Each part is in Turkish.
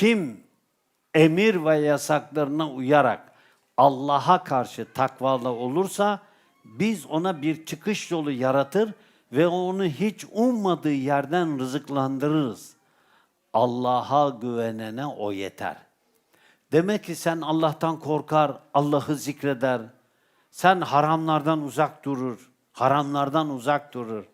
Kim emir ve yasaklarına uyarak Allah'a karşı takvalı olursa biz ona bir çıkış yolu yaratır ve onu hiç ummadığı yerden rızıklandırırız. Allah'a güvenene o yeter. Demek ki sen Allah'tan korkar, Allah'ı zikreder. Sen haramlardan uzak durur, haramlardan uzak durur.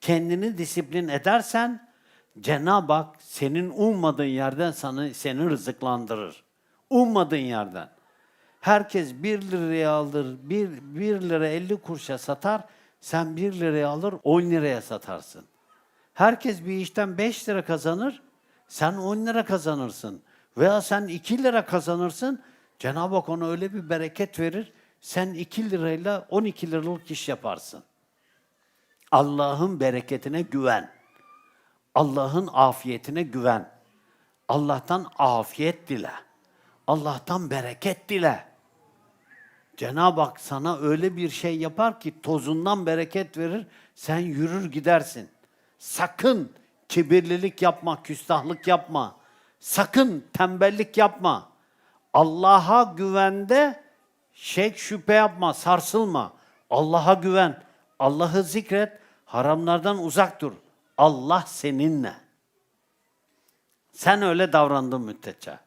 Kendini disiplin edersen Cenab-ı Hak senin ummadığın yerden sana seni rızıklandırır. Ummadığın yerden. Herkes bir liraya alır, bir, bir lira 50 kuruşa satar, sen bir liraya alır 10 liraya satarsın. Herkes bir işten 5 lira kazanır, sen 10 lira kazanırsın. Veya sen 2 lira kazanırsın, Cenab-ı Hak ona öyle bir bereket verir, sen 2 lirayla 12 liralık iş yaparsın. Allah'ın bereketine güven. Allah'ın afiyetine güven. Allah'tan afiyet dile. Allah'tan bereket dile. Cenab-ı Hak sana öyle bir şey yapar ki tozundan bereket verir, sen yürür gidersin. Sakın kibirlilik yapma, küstahlık yapma. Sakın tembellik yapma. Allah'a güvende şek şüphe yapma, sarsılma. Allah'a güven, Allah'ı zikret, haramlardan uzak dur. Allah seninle. Sen öyle davrandın müddetçe.